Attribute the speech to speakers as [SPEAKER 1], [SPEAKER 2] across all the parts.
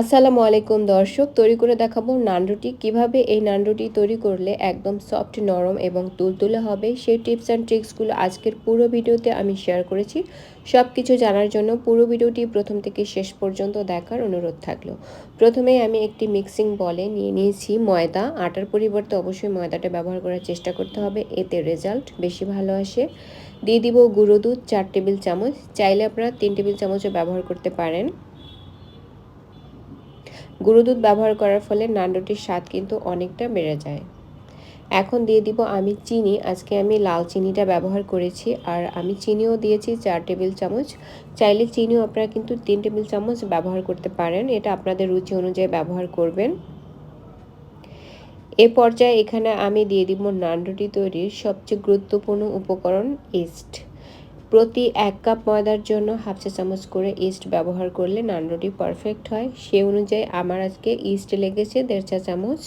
[SPEAKER 1] আসসালামু আলাইকুম দর্শক, তৈরি করে দেখাবো নান রুটি কীভাবে এই নান রুটি তৈরি করলে একদম সফট, নরম এবং তুলতুলে হবে, সেই টিপস অ্যান্ড ট্রিক্সগুলো আজকের পুরো ভিডিওতে আমি শেয়ার করেছি। সব কিছু জানার জন্য পুরো ভিডিওটি প্রথম থেকে শেষ পর্যন্ত দেখার অনুরোধ থাকল। প্রথমেই আমি একটি মিক্সিং বলে নিয়ে নিয়েছি ময়দা। আটার পরিবর্তে অবশ্যই ময়দাটা ব্যবহার করার চেষ্টা করতে হবে, এতে রেজাল্ট বেশি ভালো আসে। দিয়ে দিব গুঁড়ো দুধ, চার টেবিল চামচ। চাইলে আপনারা তিন টেবিল চামচও ব্যবহার করতে পারেন। গুঁড়ো দুধ ব্যবহার করার ফলে নান্ডুটির স্বাদ কিন্তু অনেকটা বেড়ে যায়। এখন দিয়ে দিব আমি চিনি। আজকে আমি লাল চিনিটা ব্যবহার করেছি আর আমি চিনিও দিয়েছি চার টেবিল চামচ। চাইলে চিনিও আপনারা কিন্তু তিন টেবিল চামচ ব্যবহার করতে পারেন। এটা আপনাদের রুচি অনুযায়ী ব্যবহার করবেন। এ পর্যায়ে এখানে আমি দিয়ে দিব নানরুটি তৈরির সবচেয়ে গুরুত্বপূর্ণ উপকরণ ইস্ট। প্রতি এক কাপ ময়দার জন্য হাফ চা চামচ করে ইস্ট ব্যবহার করলে নানরুটি পারফেক্ট হয়। সে অনুযায়ী আমার আজকে ইস্ট লেগেছে দেড় চা চামচ।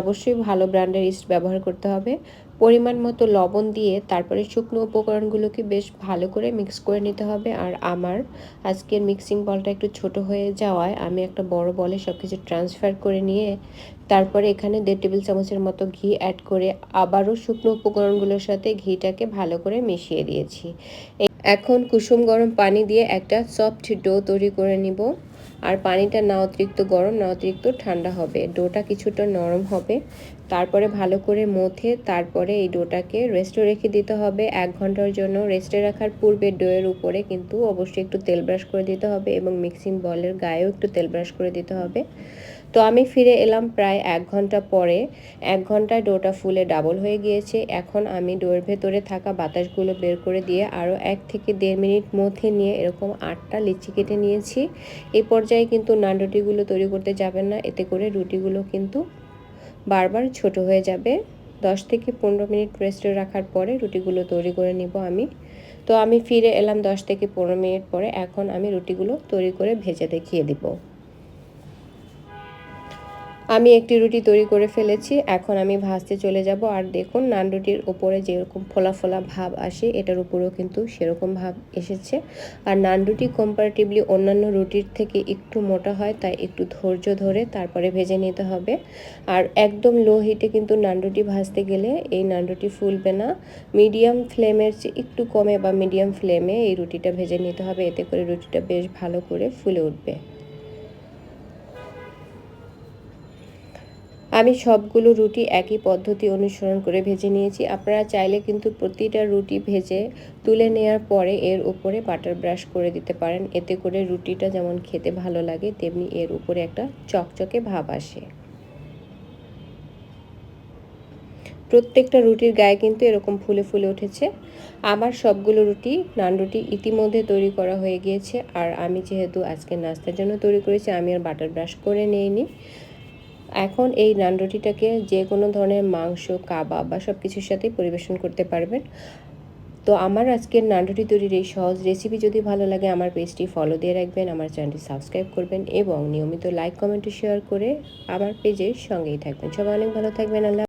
[SPEAKER 1] অবশ্যই ভালো ব্র্যান্ডের ইস্ট ব্যবহার করতে হবে। পরিমাণ মতো লবণ দিয়ে তারপরে শুকনো উপকরণগুলোকে বেশ ভালো করে মিক্স করে নিতে হবে। আর আমার আজকের মিক্সিং বলটা একটু ছোট হয়ে যাওয়ায় আমি একটা বড় বলে সব কিছু ট্রান্সফার করে নিয়ে তারপরে এখানে দেড় টেবিল চামচের মতো ঘি অ্যাড করে আবারও শুকনো উপকরণগুলোর সাথে ঘিটাকে ভালো করে মিশিয়ে দিয়েছি। এখন কুসুম গরম পানি দিয়ে একটা সফট ডো তৈরি করে নিব। আর পানিটা না অতিরিক্ত গরম, না অতিরিক্ত ঠান্ডা হবে। ডোটা কিছুটা নরম হবে। তারপরে ভালো করে মথে তারপরে এই ডোটাকে রেস্টে রেখে দিতে হবে। এক ঘণ্টার জন্য রেস্টে রাখার পূর্বে ডোয়ের উপরে কিন্তু অবশ্যই একটু তেল ব্রাশ করে দিতে হবে এবং মিক্সিং বলের গায়েও একটু তেল ব্রাশ করে দিতে হবে। তো আমি ফিরে এলাম প্রায় এক ঘণ্টা পরে। এক ঘন্টায় ডোটা ফুলে ডাবল হয়ে গিয়েছে। এখন আমি ডোয়ের ভেতরে থাকা বাতাসগুলো বের করে দিয়ে আরও এক থেকে দেড় মিনিট মধ্যে নিয়ে এরকম আটটা লিচি কেটে নিয়েছি। এই পর্যায়ে কিন্তু নান রুটিগুলো তৈরি করতে যাবেন না। এতে করে রুটিগুলো কিন্তু বারবার ছোট হয়ে যাবে। দশ থেকে পনেরো মিনিট রেস্টে রাখার পরে রুটিগুলো তৈরি করে নিব আমি। তো আমি ফিরে এলাম দশ থেকে পনেরো মিনিট পরে। এখন আমি রুটিগুলো তৈরি করে ভেজে দেখিয়ে দিব। আমি একটি রুটি তৈরি করে ফেলেছি, এখন আমি ভাজতে চলে যাব। আর দেখুন, নান রুটির ওপরে যেরকম ফোলা ফোলা ভাব আসে, এটার উপরেও কিন্তু সেরকম ভাব এসেছে। আর নান রুটি কম্পারেটিভলি অন্যান্য রুটির থেকে একটু মোটা হয়, তাই একটু ধৈর্য ধরে তারপরে ভেজে নিতে হবে। আর একদম লো হিটে কিন্তু নান রুটি ভাজতে গেলে এই নান রুটি ফুলবে না। মিডিয়াম ফ্লেমের চেয়ে একটু কমে বা মিডিয়াম ফ্লেমে এই রুটিটা ভেজে নিতে হবে, এতে করে রুটিটা বেশ ভালো করে ফুলে উঠবে। আমি সবগুলো রুটি একই পদ্ধতি অনুসরণ করে ভেজে নিয়েছি। আপনারা চাইলে কিন্তু প্রতিটা রুটি ভেজে তুলে নেওয়ার পরে এর উপরে বাটার ব্রাশ করে দিতে পারেন। এতে করে রুটিটা যেমন খেতে ভালো লাগে, তেমনি এর উপরে একটা চকচকে ভাব আসে। প্রত্যেকটা রুটির গায়ে কিন্তু এরকম ফুলে ফুলে উঠেছে। আমার সবগুলো রুটি, নান রুটি ইতিমধ্যে তৈরি করা হয়ে গিয়েছে। আর আমি যেহেতু আজকে নাস্তার জন্য তৈরি করেছি, আমি আর বাটার ব্রাশ করে নিইনি। এখন এই নান রুটিটাকে যে কোনো ধরনের মাংস, কাবাব বা সব কিছুর সাথেই পরিবেশন করতে পারবেন। তো আমার আজকের নান রুটি তৈরির এই সহজ রেসিপি যদি ভালো লাগে, আমার পেজটি ফলো দিয়ে রাখবেন, আমার চ্যানেলটি সাবস্ক্রাইব করবেন এবং নিয়মিত লাইক কমেন্ট শেয়ার করে আমার পেজের সঙ্গেই থাকবেন। সবাই অনেক ভালো থাকবেন, আল্লাহ